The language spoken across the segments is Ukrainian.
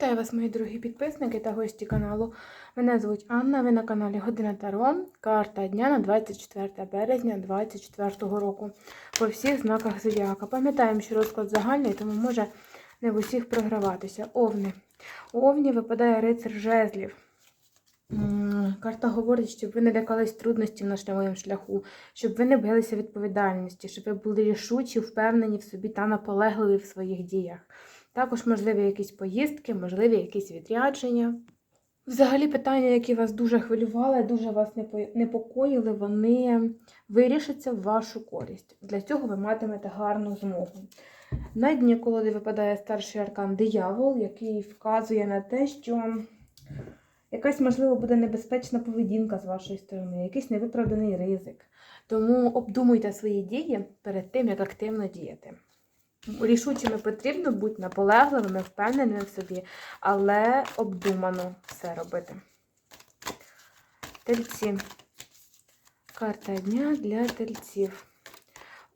Вітаю вас, мої дорогі підписники та гості каналу. Мене звуть Анна. Ви на каналі Година Таро. Карта дня на 24 березня 2024 року. По всіх знаках зодіака. Пам'ятаємо, що розклад загальний, тому може не в усіх програватися. Овни. У Овні випадає рицар жезлів. Карта говорить, щоб ви не лякались трудностей на шляховому шляху, щоб ви не билися відповідальності, щоб ви були рішучі, впевнені в собі та наполегливі в своїх діях. Також можливі якісь поїздки, можливі якісь відрядження. Взагалі, питання, які вас дуже хвилювали, дуже вас непокоїли, вони вирішаться в вашу користь. Для цього ви матимете гарну змогу. На дні колоди випадає старший аркан диявол, який вказує на те, що якась, можливо, буде небезпечна поведінка з вашої сторони, якийсь невиправданий ризик. Тому обдумуйте свої дії перед тим, як активно діяти. Рішучими потрібно бути наполегливими, впевненими в собі, але обдумано все робити. Тельці. Карта дня для тельців.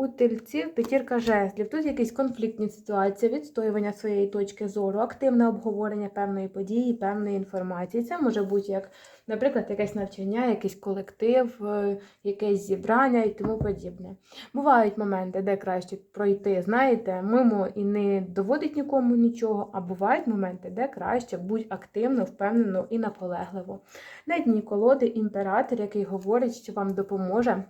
У тельців п'ятірка жезлів. Тут якісь конфліктні ситуації, відстоювання своєї точки зору, активне обговорення певної події, певної інформації. Це може бути як, наприклад, якесь навчання, якийсь колектив, е, якесь зібрання і тому подібне. Бувають моменти, де краще пройти, знаєте, мимо і не доводить нікому нічого, а бувають моменти, де краще бути активно, впевнено і наполегливо. На дні колоди імператор, який говорить, що вам допоможе.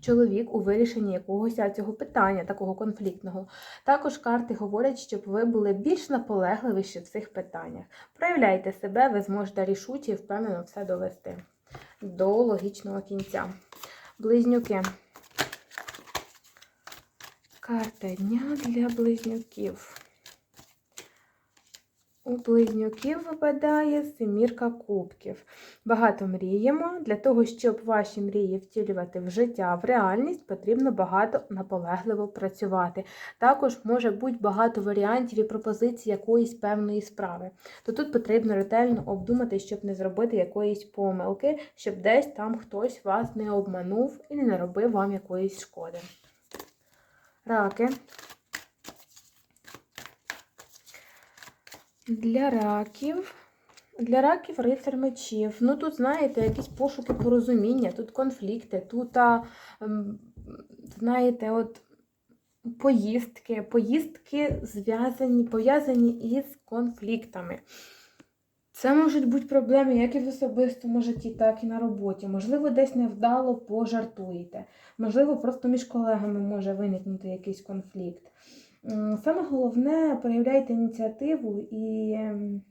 Чоловік у вирішенні якогось цього питання, такого конфліктного. Також карти говорять, щоб ви були більш наполегливіші в цих питаннях. Проявляйте себе, ви зможете рішуче і впевнено все довести до логічного кінця. Близнюки. Карта дня для близнюків. У близнюків випадає семірка кубків. Багато мріємо. Для того, щоб ваші мрії втілювати в життя, в реальність, потрібно багато наполегливо працювати. Також може бути багато варіантів і пропозицій якоїсь певної справи. То тут потрібно ретельно обдумати, щоб не зробити якоїсь помилки, щоб десь там хтось вас не обманув і не наробив вам якоїсь шкоди. Раки. Для раків. Для раків рицар мечів. Ну тут, знаєте, якісь пошуки порозуміння, тут конфлікти, тут, а, ем, знаєте, от поїздки. Поїздки зв'язані, пов'язані із конфліктами. Це можуть бути проблеми як і в особистому житті, так і на роботі. Можливо, десь невдало пожартуєте. Можливо, просто між колегами може виникнути якийсь конфлікт. Саме головне, проявляйте ініціативу і ем,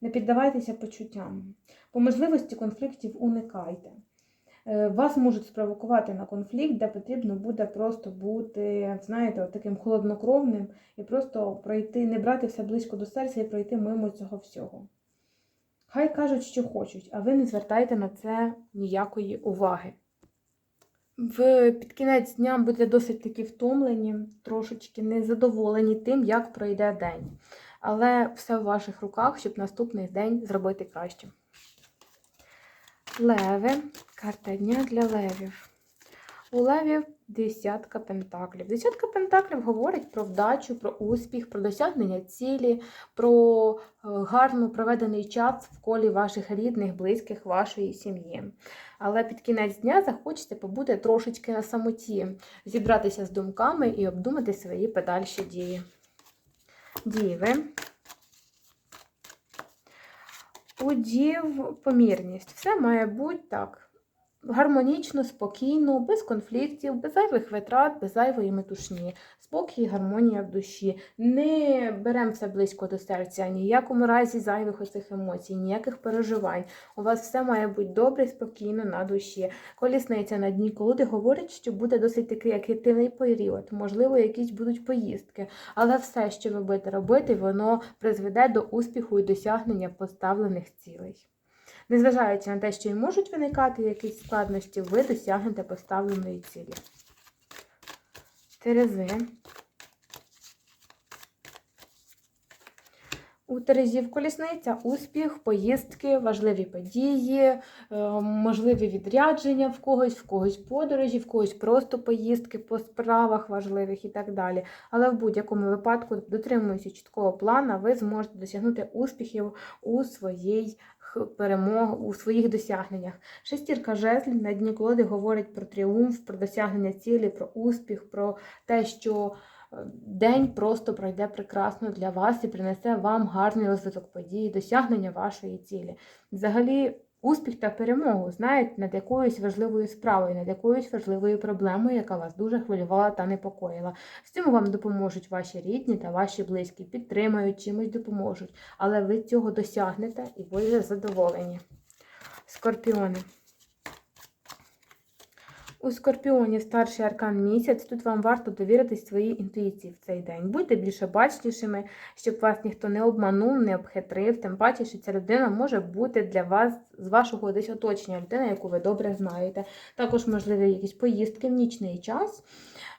не піддавайтеся почуттям. По можливості конфліктів уникайте. Е, Вас можуть спровокувати на конфлікт, де потрібно буде просто бути, знаєте, таким холоднокровним і просто пройти, не брати все близько до серця і пройти мимо цього всього. Хай кажуть, що хочуть, а ви не звертайте на це ніякої уваги. В під кінець дня будете досить таки втомлені, трошечки незадоволені тим, як пройде день. Але все в ваших руках, щоб наступний день зробити краще. Леви. Карта дня для левів. У левів десятка пентаклів. Десятка пентаклів говорить про вдачу, про успіх, про досягнення цілі, про е, гарно проведений час в колі ваших рідних, близьких, вашої сім'ї. Але під кінець дня захочете побути трошечки на самоті, зібратися з думками і обдумати свої подальші дії. Діви. У дів помірність. Все має бути так. Гармонічно, спокійно, без конфліктів, без зайвих витрат, без зайвої метушні. Спокій гармонія в душі. Не беремо все близько до серця, ніякому разі зайвих оцих емоцій, ніяких переживань. У вас все має бути добре спокійно на душі. Колісниця на дні колоди говорить, що буде досить такий активний період. Можливо, якісь будуть поїздки. Але все, що ви будете робити, воно призведе до успіху і досягнення поставлених цілей. Незважаючи на те, що і можуть виникати якісь складності, ви досягнете поставленої цілі. Терези. У Терезів колісниця, успіх, поїздки, важливі події, е, можливі відрядження в когось, в когось подорожі, в когось просто поїздки по справах важливих і так далі. Але в будь-якому випадку, дотримуючись чіткого плану, ви зможете досягнути успіхів у своїй х- перемог, у своїх досягненнях. Шестірка жезлів на дні колоди говорить про тріумф, про досягнення цілі, про успіх, про те, що е, день просто пройде прекрасно для вас і принесе вам гарний розвиток подій, досягнення вашої цілі. Взагалі, успіх та перемогу знаєте над якоюсь важливою справою, над якоюсь важливою проблемою, яка вас дуже хвилювала та непокоїла. В цьому вам допоможуть ваші рідні та ваші близькі, підтримають, чимось допоможуть, але ви цього досягнете і будете задоволені. Скорпіони. У Скорпіоні старший аркан місяць. Тут вам варто довіритись своїй інтуїції в цей день. Будьте більше бачнішими, щоб вас ніхто не обманув, не обхитрив. Тим паче, що ця людина може бути для вас з вашого десь оточення, людина, яку ви добре знаєте. Також, можливі, якісь поїздки в нічний час.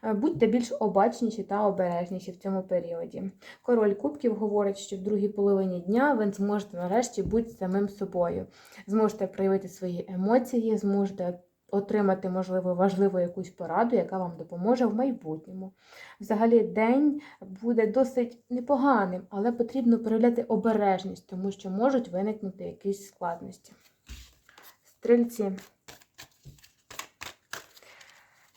Е, Будьте більш обачніші та обережніші в цьому періоді. Король Кубків говорить, що в другій половині дня ви зможете нарешті бути самим собою. Зможете проявити свої емоції, зможете отримати, можливо, важливу якусь пораду, яка вам допоможе в майбутньому. Взагалі, день буде досить непоганим, але потрібно проявляти обережність, тому що можуть виникнути якісь складності. Стрільці.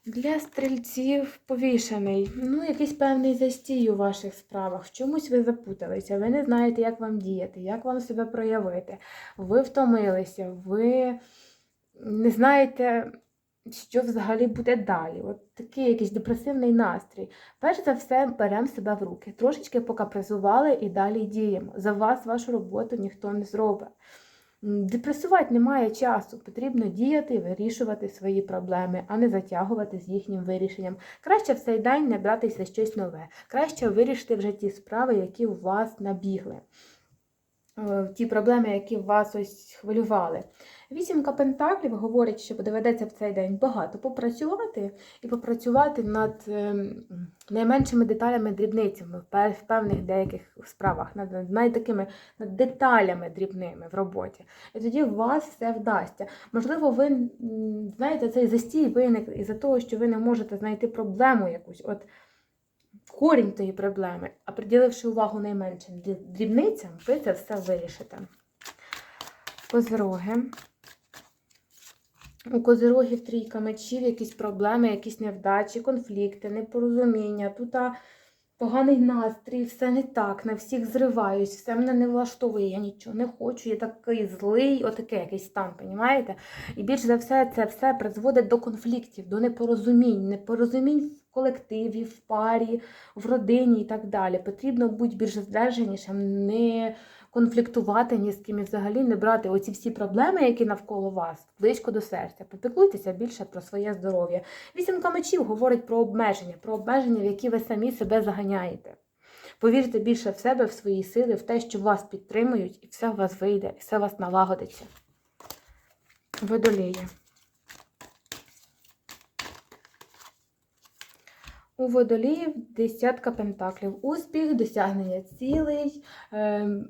Для стрільців повішений. Ну, якийсь певний застій у ваших справах. Чомусь ви запуталися, ви не знаєте, як вам діяти, як вам себе проявити. Ви втомилися, ви не знаєте, що взагалі буде далі. От такий якийсь депресивний настрій. Перш за все, беремо себе в руки. Трошечки покапризували і далі діємо. За вас вашу роботу ніхто не зробить. Депресувати немає часу, потрібно діяти і вирішувати свої проблеми, а не затягувати з їхнім вирішенням. Краще в цей день не братися щось нове. Краще вирішити вже ті справи, які у вас набігли. Е, Ті проблеми, які вас ось хвилювали. Вісімка пентаклів говорить, що доведеться в цей день багато попрацювати і попрацювати над ем, найменшими деталями, дрібницями в певних деяких справах, над над такими над деталями дрібними в роботі. І тоді у вас все вдасться. Можливо, ви знаєте, цей застій виник із-за того, що ви не можете знайти проблему якусь. От корінь тої проблеми, а приділивши увагу найменшим дрібницям, ви це все вирішите. Козироги. У козирогів трійка мечів, якісь проблеми, якісь невдачі, конфлікти, непорозуміння. Тут поганий настрій, все не так, на всіх зриваюсь, все мене не влаштовує, я нічого не хочу, я такий злий, отакий якийсь стан, понімаєте? І більш за все, це все призводить до конфліктів, до непорозумінь, непорозумінь в колективі, в парі, в родині і так далі. Потрібно бути більш здержанішим, не конфліктувати ні з ким і взагалі не брати оці всі проблеми, які навколо вас, близько до серця. Попіклуйтеся більше про своє здоров'я. Вісімка мечів говорить про обмеження, про обмеження, в які ви самі себе заганяєте. Повірте більше в себе, в свої сили, в те, що вас підтримують, і все у вас вийде, і все у вас налагодиться. Водолії. У водоліїв десятка пентаклів. Успіх, досягнення цілей, ем,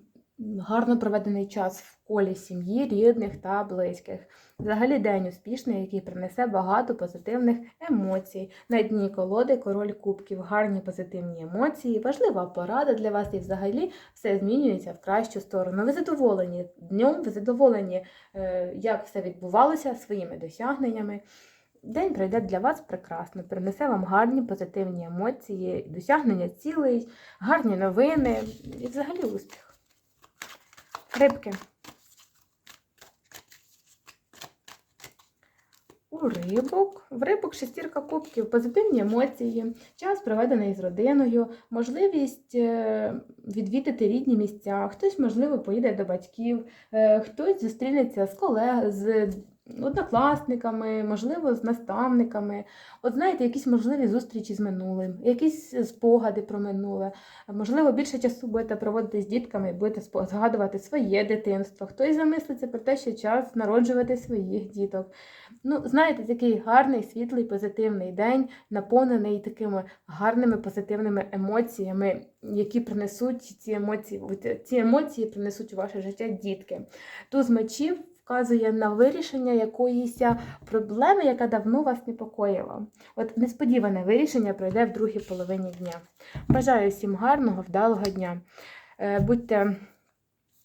гарно проведений час в колі сім'ї, рідних та близьких. Взагалі день успішний, який принесе багато позитивних емоцій. На дні колоди король кубків, гарні позитивні емоції, важлива порада для вас і взагалі все змінюється в кращу сторону. Ви задоволені днем, ви задоволені, е, як все відбувалося своїми досягненнями. День пройде для вас прекрасно, принесе вам гарні позитивні емоції, досягнення цілей, гарні новини і взагалі успіх. Рибки. У рибок. В рибок шестірка кубків, позитивні емоції, час проведений з родиною, можливість е, відвідати рідні місця. Хтось, можливо, поїде до батьків, е, хтось зустрінеться з колег, з однокласниками, можливо, з наставниками. От знаєте, якісь можливі зустрічі з минулим, якісь спогади про минуле. Можливо, більше часу будете проводити з дітками, будете згадувати своє дитинство. Хтось замислиться про те, що час народжувати своїх діток. Ну, знаєте, такий гарний, світлий, позитивний день, наповнений такими гарними позитивними емоціями, які принесуть ці емоції, ці емоції принесуть у ваше життя дітки. Туз мечів вказує на вирішення якоїсь проблеми, яка давно вас непокоїла. От несподіване вирішення пройде в другій половині дня. Бажаю всім гарного, вдалого дня. Е, Будьте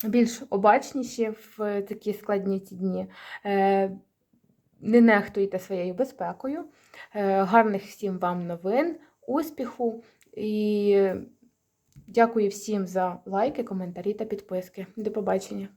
більш обачніші в такі складні ці дні. Е, Не нехтуйте своєю безпекою. Е, Гарних всім вам новин, успіху і дякую всім за лайки, коментарі та підписки. До побачення!